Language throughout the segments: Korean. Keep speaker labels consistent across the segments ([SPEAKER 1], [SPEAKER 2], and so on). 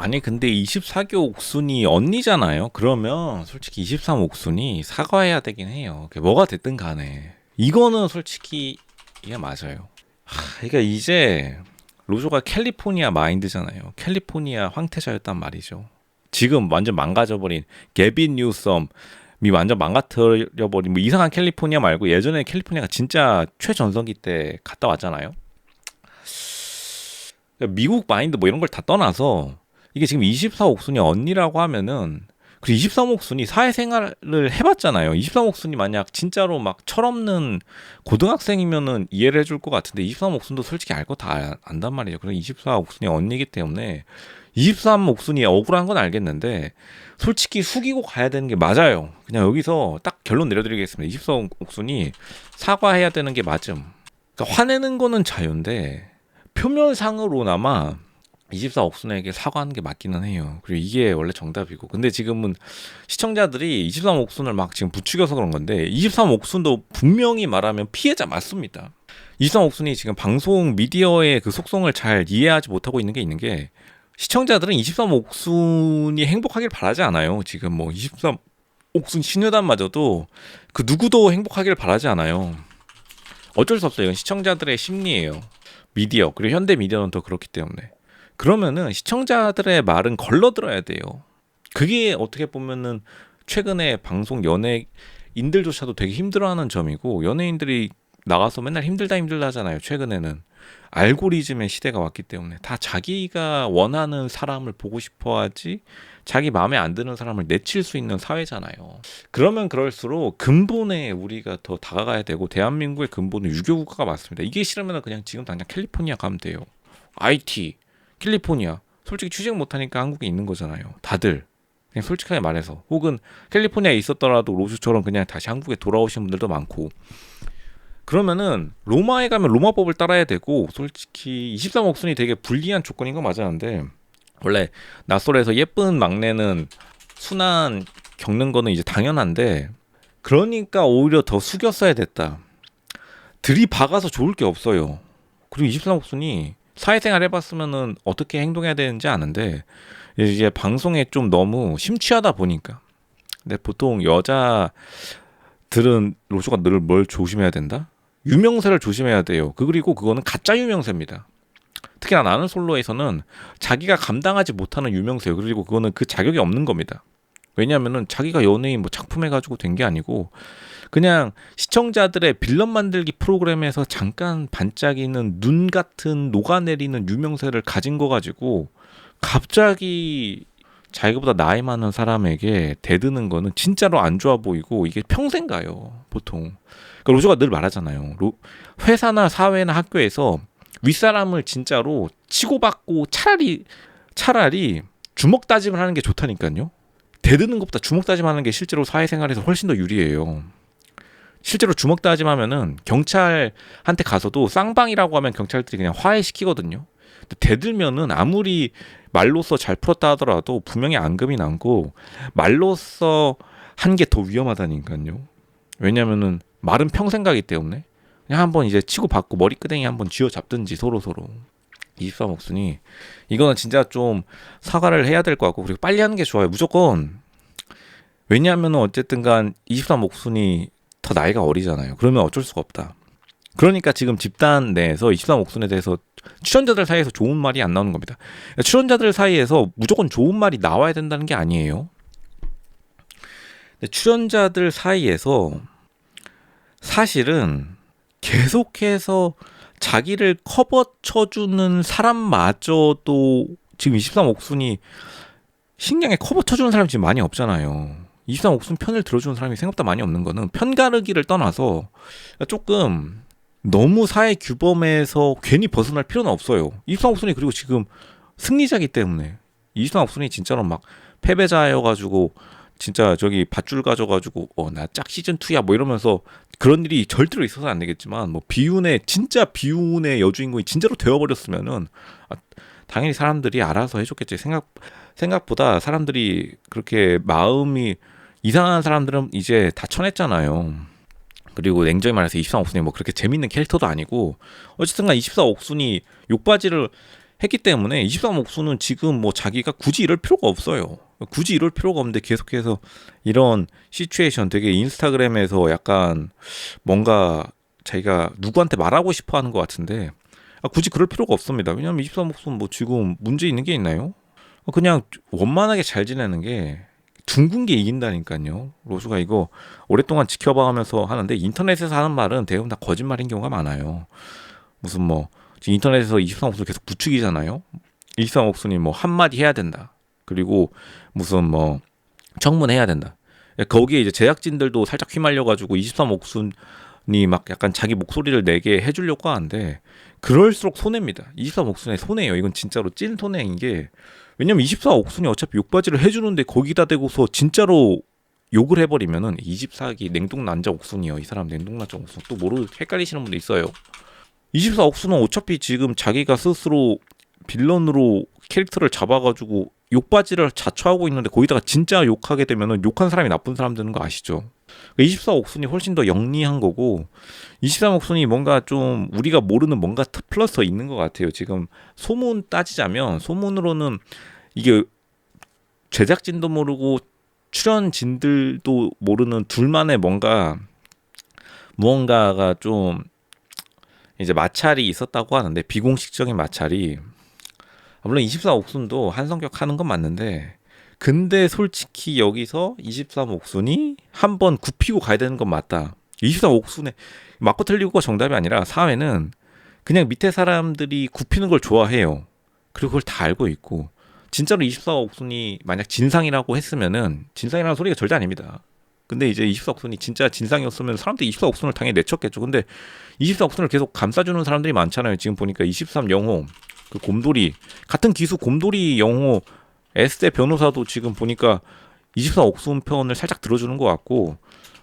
[SPEAKER 1] 아니 근데 24교 옥순이 언니잖아요. 그러면 솔직히 23 옥순이 사과해야 되긴 해요. 뭐가 됐든 간에 이거는 솔직히 이게 맞아요. 하, 그러니까 이제 로조가 캘리포니아 마인드잖아요. 캘리포니아 황태자였단 말이죠. 지금 완전 망가져버린 게빈 뉴섬이 완전 망가뜨려버린 뭐 이상한 캘리포니아 말고 예전에 캘리포니아가 진짜 최전성기 때 갔다 왔잖아요. 미국 마인드 뭐 이런 걸 다 떠나서 이게 지금 24옥순이 언니라고 하면은 그 23옥순이 사회생활을 해봤잖아요. 23옥순이 만약 진짜로 막 철없는 고등학생이면은 이해를 해줄 것 같은데 23옥순도 솔직히 알 거 다 안단 말이에요. 그럼 24옥순이 언니기 때문에 23옥순이 억울한 건 알겠는데 솔직히 숙이고 가야 되는 게 맞아요. 그냥 여기서 딱 결론 내려드리겠습니다. 24옥순이 사과해야 되는 게 맞음. 그러니까 화내는 거는 자유인데 표면상으로나마 24 옥순에게 사과하는 게 맞기는 해요. 그리고 이게 원래 정답이고. 근데 지금은 시청자들이 23 옥순을 막 지금 부추겨서 그런 건데 23 옥순도 분명히 말하면 피해자 맞습니다. 23 옥순이 지금 방송 미디어의 그 속성을 잘 이해하지 못하고 있는 게 있는 게 시청자들은 23 옥순이 행복하길 바라지 않아요. 지금 뭐 23 옥순 신유단마저도 그 누구도 행복하길 바라지 않아요. 어쩔 수 없어요. 이건 시청자들의 심리예요. 미디어 그리고 현대 미디어는 더 그렇기 때문에 그러면은 시청자들의 말은 걸러 들어야 돼요. 그게 어떻게 보면은 최근에 방송 연예인들조차도 되게 힘들어하는 점이고 연예인들이 나가서 맨날 힘들다 힘들다 하잖아요. 최근에는 알고리즘의 시대가 왔기 때문에 다 자기가 원하는 사람을 보고 싶어 하지 자기 마음에 안 드는 사람을 내칠 수 있는 사회잖아요. 그러면 그럴수록 근본에 우리가 더 다가가야 되고 대한민국의 근본은 유교 국가가 맞습니다. 이게 싫으면 그냥 지금 당장 캘리포니아 가면 돼요. IT 캘리포니아 솔직히 취직 못하니까 한국에 있는 거잖아요. 다들 그냥 솔직하게 말해서 혹은 캘리포니아에 있었더라도 로즈처럼 그냥 다시 한국에 돌아오신 분들도 많고 그러면은 로마에 가면 로마법을 따라야 되고 솔직히 23옥순이 되게 불리한 조건인 건 맞았는데 원래 낯설에서 예쁜 막내는 순한 겪는 거는 이제 당연한데 그러니까 오히려 더 숙였어야 됐다. 들이박아서 좋을 게 없어요. 그리고 23옥순이 사회생활 해봤으면은 어떻게 행동해야 되는지 아는데 이제 방송에 좀 너무 심취하다 보니까 근데 보통 여자들은 로조가 늘 뭘 조심해야 된다? 유명세를 조심해야 돼요. 그 그리고 그거는 가짜 유명세입니다. 특히나 나는 솔로에서는 자기가 감당하지 못하는 유명세 그리고 그거는 그 자격이 없는 겁니다. 왜냐하면은 자기가 연예인 뭐 작품 해가지고 된 게 아니고 그냥 시청자들의 빌런 만들기 프로그램에서 잠깐 반짝이는 눈 같은 녹아내리는 유명세를 가진 거 가지고 갑자기 자기보다 나이 많은 사람에게 대드는 거는 진짜로 안 좋아 보이고 이게 평생 가요 보통. 그러니까 로조가 늘 말하잖아요. 로, 회사나 사회나 학교에서 윗사람을 진짜로 치고받고 차라리 차라리 주먹 다짐을 하는 게 좋다니까요 대드는 것보다 주먹 다짐하는 게 실제로 사회생활에서 훨씬 더 유리해요 실제로 주먹 다짐하면은 경찰한테 가서도 쌍방이라고 하면 경찰들이 그냥 화해시키거든요. 대들면은 아무리 말로써 잘 풀었다 하더라도 분명히 앙금이 남고 말로써 한 게 더 위험하다니까요. 왜냐면은 말은 평생 가기 때문에 그냥 한번 이제 치고 받고 머리끄댕이 한번 쥐어 잡든지 서로 서로 24 목순이 이거는 진짜 좀 사과를 해야 될 것 같고 그리고 빨리 하는 게 좋아요. 무조건 왜냐하면은 어쨌든간 23 목순이 더 나이가 어리잖아요. 그러면 어쩔 수가 없다. 그러니까 지금 집단 내에서 23 옥순에 대해서 출연자들 사이에서 좋은 말이 안 나오는 겁니다. 출연자들 사이에서 무조건 좋은 말이 나와야 된다는 게 아니에요. 출연자들 사이에서 사실은 계속해서 자기를 커버 쳐주는 사람마저도 지금 23 옥순이 신경에 커버 쳐주는 사람이 지금 많이 없잖아요. 이상 옥순 편을 들어주는 사람이 생각보다 많이 없는 거는 편가르기를 떠나서 조금 너무 사회 규범에서 괜히 벗어날 필요는 없어요. 이상 옥순이 그리고 지금 승리자기 때문에 이상 옥순이 진짜로 막 패배자여가지고 진짜 저기 밧줄 가져가지고 어 나 짝 시즌 2야 뭐 이러면서 그런 일이 절대로 있어서 안 되겠지만 뭐 비운의 진짜 비운의 여주인공이 진짜로 되어버렸으면은 아, 당연히 사람들이 알아서 해줬겠지 생각 생각보다 사람들이 그렇게 마음이 이상한 사람들은 이제 다 쳐냈잖아요. 그리고 냉정히 말해서 24 옥순이 뭐 그렇게 재밌는 캐릭터도 아니고 어쨌든간 24 옥순이 욕바지를 했기 때문에 23옥수는 지금 뭐 자기가 굳이 이럴 필요가 없어요. 굳이 이럴 필요가 없는데 계속해서 이런 시츄에이션 되게 인스타그램에서 약간 뭔가 자기가 누구한테 말하고 싶어 하는 것 같은데 아, 굳이 그럴 필요가 없습니다. 왜냐하면 23옥수는 뭐 지금 문제 있는 게 있나요? 어, 그냥 원만하게 잘 지내는 게 둥근 게 이긴다니까요. 로즈가 이거 오랫동안 지켜봐가면서 하는데 인터넷에서 하는 말은 대부분 다 거짓말인 경우가 많아요. 무슨 뭐 인터넷에서 23옥순 계속 부추기잖아요. 23옥순이 뭐 한마디 해야 된다. 그리고 무슨 뭐 청문해야 된다. 거기에 이제 제작진들도 살짝 휘말려가지고 23옥순이 막 약간 자기 목소리를 내게 해주려고 하는데 그럴수록 손해입니다. 23옥순의 손해예요. 이건 진짜로 찐 손해인 게 왜냐면 24옥순이 어차피 욕바지를 해주는데 거기다 대고서 진짜로 욕을 해버리면은 24기 냉동난자 옥순이요. 이 사람 냉동난자 옥순 또 모르 헷갈리시는 분도 있어요. 24옥순은 어차피 지금 자기가 스스로 빌런으로 캐릭터를 잡아가지고 욕바지를 자처하고 있는데 거기다가 진짜 욕하게 되면은 욕한 사람이 나쁜 사람 되는 거 아시죠? 24옥순이 훨씬 더 영리한 거고 23옥순이 뭔가 좀 우리가 모르는 뭔가 플러스 더 있는 것 같아요. 지금 소문 따지자면 소문으로는 이게 제작진도 모르고 출연진들도 모르는 둘만의 뭔가 무언가가 좀 이제 마찰이 있었다고 하는데 비공식적인 마찰이 물론 24 옥순도 한성격 하는 건 맞는데 근데 솔직히 여기서 23옥순이 한 번 굽히고 가야 되는 건 맞다. 24 옥순에 맞고 틀리고가 정답이 아니라 사회는 그냥 밑에 사람들이 굽히는 걸 좋아해요. 그리고 그걸 다 알고 있고 진짜로 24 옥순이 만약 진상이라고 했으면은 진상이라는 소리가 절대 아닙니다. 근데 이제 24 옥순이 진짜 진상이었으면 사람들이 24 옥순을 당연히 내쳤겠죠. 근데 24 옥순을 계속 감싸주는 사람들이 많잖아요. 지금 보니까 23 영호 그 곰돌이 같은 기수 곰돌이 영호 에스테 변호사도 지금 보니까 24 옥순 편을 살짝 들어주는 것 같고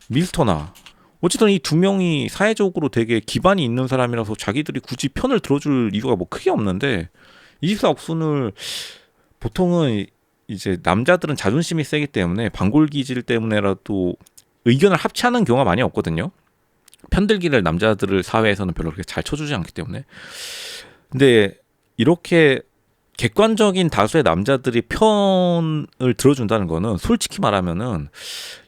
[SPEAKER 1] 밀스터나 어쨌든 이 두 명이 사회적으로 되게 기반이 있는 사람이라서 자기들이 굳이 편을 들어줄 이유가 뭐 크게 없는데 24 옥순을 보통은 이제 남자들은 자존심이 세기 때문에 방골 기질 때문에라도 의견을 합치하는 경우가 많이 없거든요. 편들기를 남자들을 사회에서는 별로 그렇게 잘 쳐주지 않기 때문에. 근데 이렇게 객관적인 다수의 남자들이 편을 들어준다는 거는 솔직히 말하면은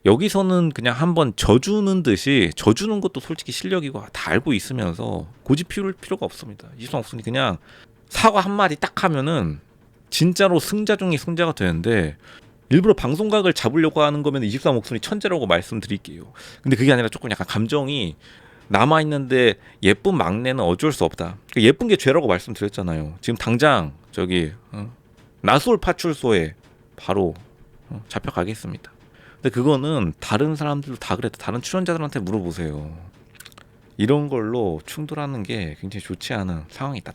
[SPEAKER 1] 여기서는 그냥 한번 져주는 듯이 져주는 것도 솔직히 실력이고 다 알고 있으면서 고집 피울 필요가 없습니다. 이수성 없으니 그냥 사과 한 마디 딱 하면은 진짜로 승자 중에 승자가 되는데 일부러 방송각을 잡으려고 하는 거면 23 옥순이 천재라고 말씀드릴게요. 근데 그게 아니라 조금 약간 감정이 남아 있는데 예쁜 막내는 어쩔 수 없다. 그 예쁜 게 죄라고 말씀드렸잖아요. 지금 당장 저기 어? 나솔 파출소에 바로 어, 잡혀가겠습니다. 근데 그거는 다른 사람들도 다 그랬다. 다른 출연자들한테 물어보세요. 이런 걸로 충돌하는 게 굉장히 좋지 않은 상황이다.